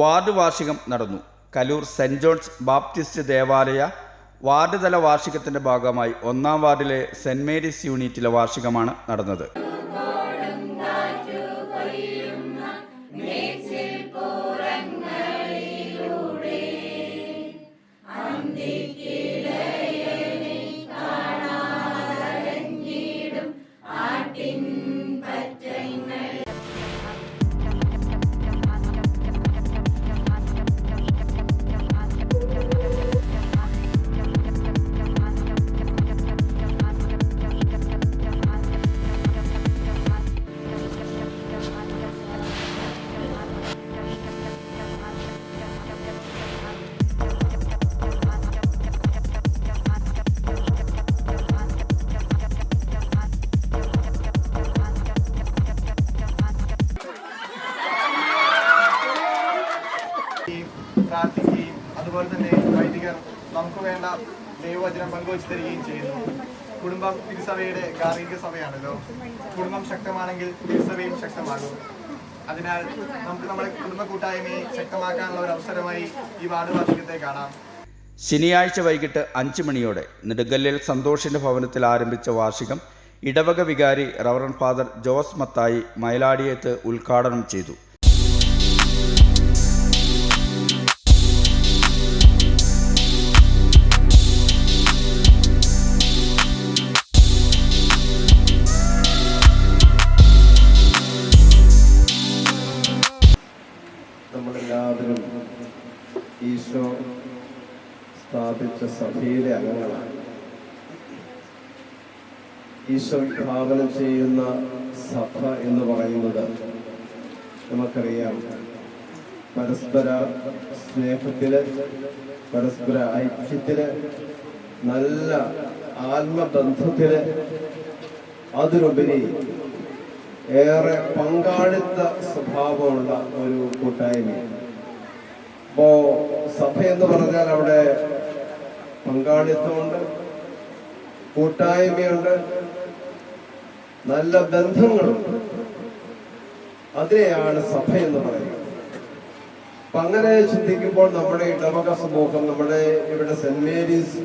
Ward വാർഷികം നടന്നു. Kaloor Saint John's Baptist ദേവാലയ വാർഡ് തല വാർഷികത്തിന്റെ ഭാഗമായി ഒന്നാം വാർഡിലെ സെന്റ് മേരീസ് യൂണിറ്റിലെ വാർഷികമാണ് നടന്നത്. വേണ്ട. ദൈവവചനം പങ്കുവച്ചു തരികയും ചെയ്യുന്നു. കുടുംബം തിരുസഭയുടെ ഗാർഹിക സഭയാണല്ലോ. കുടുംബം ശക്തമാണെങ്കിൽ തിരുസഭയും ശക്തമാകും. അതിനാൽ നമുക്ക് നമ്മുടെ കുടുംബ കൂട്ടായ്മയെ ശക്തമാക്കാനുള്ള ഒരു അവസരമായി ഈ വാർഡ് കാണാം. ശനിയാഴ്ച വൈകിട്ട് അഞ്ച് മണിയോടെ നെടുങ്കല്ലിൽ സന്തോഷിന്റെ ഭവനത്തിൽ ആരംഭിച്ച വാർഷികം ഇടവക വികാരി റവറൻ ഫാദർ ജോസ് മത്തായി മയിലാടിയേത്ത് ഉദ്ഘാടനം ചെയ്തു. സ്ഥാപിച്ച സഭയിലെ അംഗങ്ങളാണ്. ഈശോ വിഭാവനം ചെയ്യുന്ന സഭ എന്ന് പറയുന്നത് നമുക്കറിയാം. പരസ്പര സ്നേഹത്തിൽ പരസ്പര ഐക്യത്തിൽ നല്ല ആത്മബന്ധത്തിൽ അതിലുപരി ഏറെ പങ്കാളിത്ത സ്വഭാവമുള്ള ഒരു കൂട്ടായ്മ അപ്പോ സഭ എന്ന് പറഞ്ഞാൽ അവിടെ പങ്കാളിത്തമുണ്ട് കൂട്ടായ്മയുണ്ട് നല്ല ബന്ധങ്ങളുണ്ട്. അതിനെയാണ് സഭ എന്ന് പറയുന്നത്. അപ്പൊ അങ്ങനെ ചിന്തിക്കുമ്പോൾ നമ്മുടെ ഇടവക സമൂഹം നമ്മുടെ ഇവിടെ സെന്റ് മേരീസ്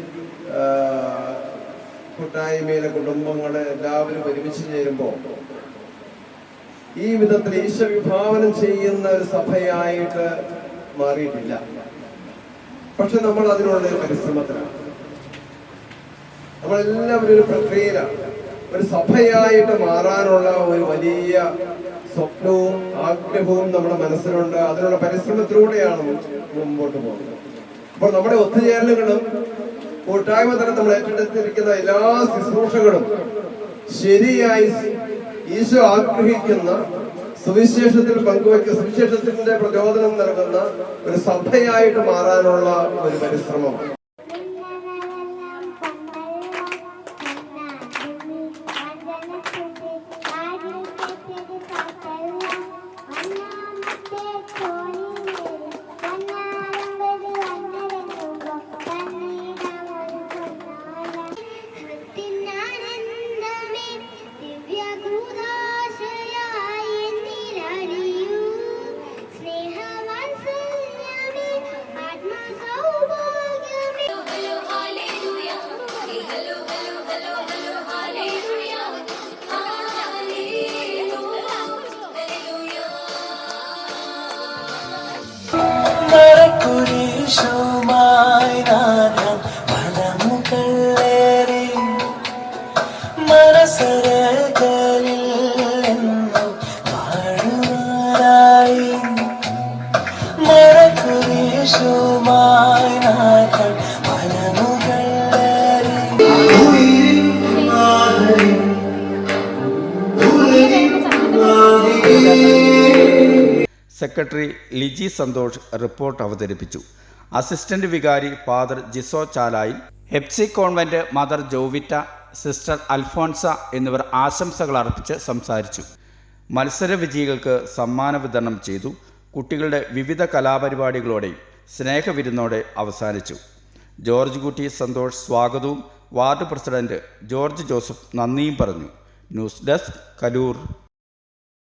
കൂട്ടായ്മയിലെ കുടുംബങ്ങളെ എല്ലാവരും ഒരുമിച്ച് ചേരുമ്പോൾ ഈ വിധത്തിൽ ഈശ്വര വിഭാവനം ചെയ്യുന്ന ഒരു സഭയായിട്ട് മാറിയിട്ടില്ല. പക്ഷെ നമ്മൾ അതിനുള്ള പരിശ്രമത്തിലാണ്. നമ്മളെല്ലാവരും ഒരു പ്രക്രിയയിലാണ്. ഒരു സഭയായിട്ട് മാറാനുള്ള ഒരു വലിയ സ്വപ്നവും ആഗ്രഹവും നമ്മുടെ മനസ്സിലുണ്ട്. അതിനുള്ള പരിശ്രമത്തിലൂടെയാണ് മുമ്പോട്ട് പോകുന്നത്. അപ്പോൾ നമ്മുടെ ഒത്തുചേരലുകളും കൂട്ടായ്മ തന്നെ നമ്മൾ ഏറ്റെടുത്തിരിക്കുന്ന എല്ലാ ശുശ്രൂഷകളും ശരിയായി ഈശോ ആഗ്രഹിക്കുന്ന സുവിശേഷത്തിൽ പങ്കുവയ്ക്കുന്ന സുവിശേഷത്തിന്റെ പ്രചോദനം നൽകുന്ന ഒരു സഭയായിട്ട് മാറാനുള്ള ഒരു പരിശ്രമം. സെക്രട്ടറി ലിജി സന്തോഷ് റിപ്പോർട്ട് അവതരിപ്പിച്ചു. അസിസ്റ്റന്റ് വികാരി father Jiso Chalayil Hepsi convent mother Jovitta sister Alphonsa എന്നിവർ ആശംസകൾ അർപ്പിച്ച് സംസാരിച്ചു. മത്സര വിജയികൾക്ക് സമ്മാന വിതരണം ചെയ്തു. കുട്ടികളുടെ വിവിധ കലാപരിപാടികളോടെയും സ്നേഹവിരുന്നോടെ അവസാനിച്ചു. ജോർജ് കുട്ടി സന്തോഷ് സ്വാഗതവും വാർഡ് പ്രസിഡന്റ് ജോർജ് ജോസഫ് നന്ദിയും പറഞ്ഞു. News desk Kaloor.